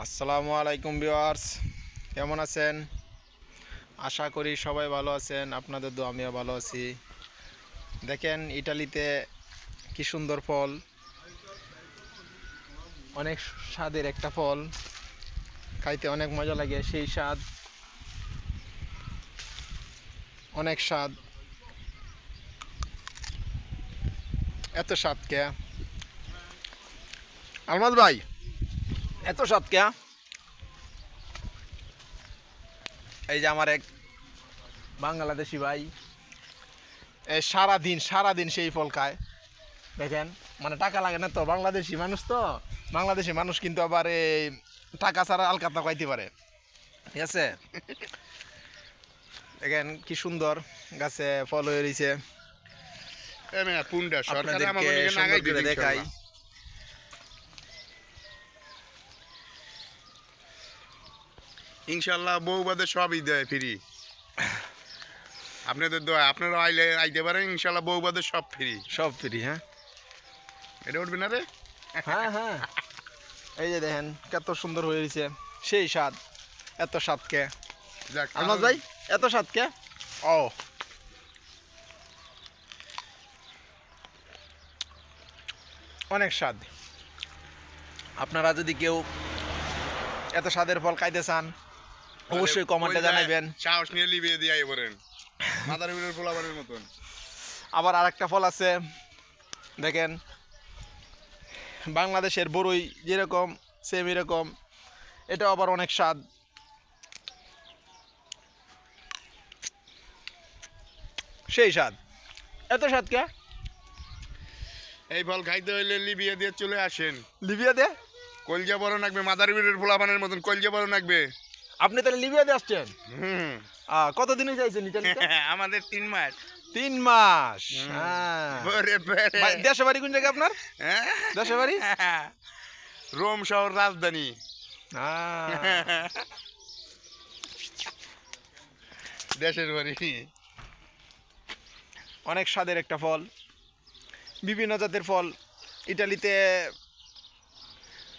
আসসালামু আলাইকুম ভিউয়ার্স, কেমন আছেন? আশা করি সবাই ভালো আছেন, আপনাদের তো আমিও ভালো আছি। দেখেন ইটালিতে কি সুন্দর ফল। অনেক স্বাদের একটা ফল। খাইতে অনেক মজা লাগে সেই স্বাদ। অনেক স্বাদ। এত স্বাদ কে? আলমাদ ভাই এত স্বাদ কে এই যে আমার এক বাংলাদেশি ভাই সারাদিন সারাদিন সেই ফল খায়। দেখেন মানে টাকা লাগে না তো বাংলাদেশি মানুষ তো। বাংলাদেশি মানুষ কিন্তু আবার এই টাকা ছাড়া আলকাতা খাইতে পারে। ঠিক আছে? দেখেন কি সুন্দর গাছে ফল হয়ে রয়েছে এমে পুন্ডা সরকার আপনাদেরকে আমাকে নিয়ে সুন্দর নাগাই করে দিবে দেখাই ইনশাআল্লাহ বউ বাদে সবই দেয় ফ্রি। আপনাদের দোয়া আপনারা আইলে আইতে পারেন ইনশাল্লাহ বউ বাদে সব ফ্রি। সব ফ্রি হ্যাঁ? এটা উঠবে না রে? হ্যাঁ হ্যাঁ। এই যে দেখেন কত সুন্দর হয়ে রয়েছে সেই স্বাদ এত স্বাদকে। যাক, আলমাজ ভাই এত স্বাদকে? ও। অনেক স্বাদ। আপনারা যদি কেউ এত স্বাদের ফল খাইতে চান অবশ্যই কমেন্টে জানাবেন। সাহস নিয়ে লিবিয়ে দিয়ে আই বলেন। মাদার বিলের পোলাবারের মতন। আবার আরেকটা ফল আছে। দেখেন বাংলাদেশের বড়ই যেরকম সেম এরকম এটাও আবার অনেক স্বাদ। সেই স্বাদ। এত স্বাদ কে? এই ফল খাইতে হইলে লিবিয়ে দিয়ে চলে আসেন। লিবিয়া দে কলজা বড় নাকবে মাদার বিলের পোলাবানের মতন কলজা বড় নাকবে। আপনি তাহলে লিবিয়া দিয়ে আসছেন কতদিনে যাইছেন ইটালিতে আমাদের তিন মাস। তিন মাস। হ্যাঁ। দেশে বাড়ি কোন জায়গায় আপনার? হ্যাঁ? দেশে বাড়ি রোম শহর রাজধানী। দেশের বাড়ি। অনেক স্বাদের একটা ফল বিভিন্ন জাতের ফল। ইটালিতে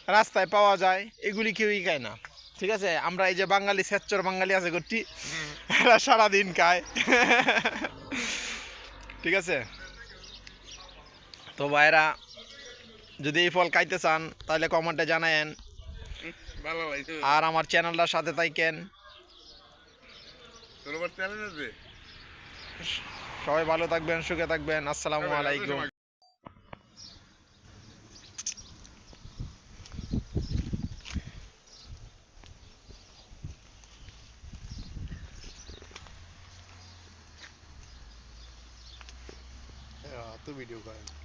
রাস্তায় পাওয়া যায় এগুলি কেউই খায় না। ঠিক আছে? আমরা এই যে বাঙালি সেচ্চর বাঙালি আছে করছি এরা সারাদিন খায়। ঠিক আছে? তো ভাইরা যদি এই ফল খাইতে চান তাহলে কমেন্টে জানায়েন। আর আমার চ্যানেলটার সাথে থাকেন চ্যালেঞ্জ আছে? সবাই ভালো থাকবেন সুখে থাকবেন। আসসালামু আলাইকুম। the video guys?